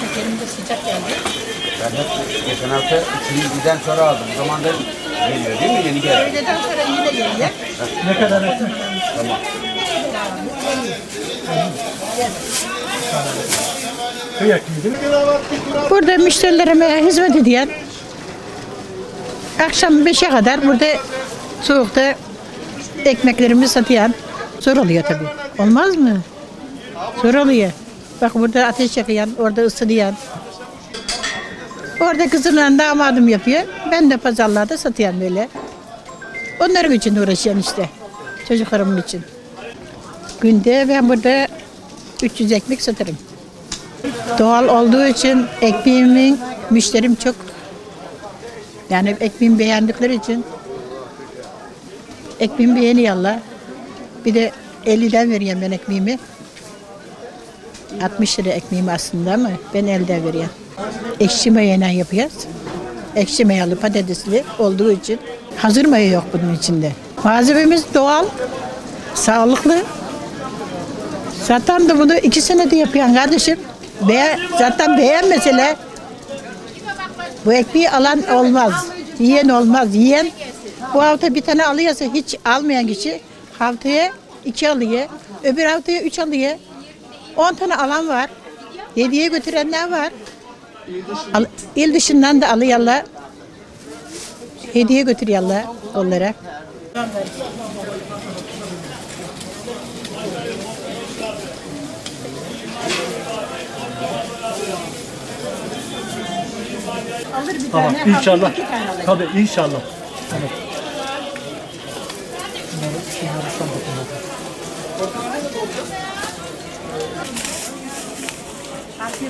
Tekerimde sıcak geldi. Ben hep geçen hafta 2007'den sonra aldım. O zaman da geliyor değil mi? Yeni geldi. Öğleden sonra yine geliyor. Ne kadar ekmek? Tamam. Burada müşterilerime hizmet ediyen akşam 5'e kadar burada soğukta ekmeklerimi satayan zor oluyor tabii. Olmaz mı? Zor oluyor. Bak burada ateş yakayan, orada ısınayan. Orada kızımla damadım yapıyor. Ben de pazarlarda satayan böyle. Onların için uğraşıyorum işte. Çocuklarım için. Günde ben burada 300 ekmek satarım. Doğal olduğu için ekmeğimin müşterim çok. Yani ekmeğimi beğendikleri için ekmeğimi beğeniyorlar. Bir de 50'den veriyorum ben ekmeğimi. 60 lira ekmeğim aslında ama ben elden veriyorum. Ekşi mayayla yapıyoruz. Ekşi mayalı patatesli olduğu için hazır maya yok bunun içinde. Malzememiz doğal, sağlıklı. Zaten de bunu iki senede yapıyorsun kardeşim. Be zaten beğenmeseler bu ekmeği alan olmaz. Yiyen olmaz. Yiyen bu hafta bir tane alıyorsa hiç almayan kişi haftaya iki alıyor. Öbür haftaya üç alıyor. On tane alan var. Hediye götürenler var. Al, il dışından da alıyorlar. Hediye götürüyorlar onlara. Alır bir Tamam tane, inşallah. Tabii inşallah. Evet. কীভাবে সম্পূর্ণ হবে। আপনি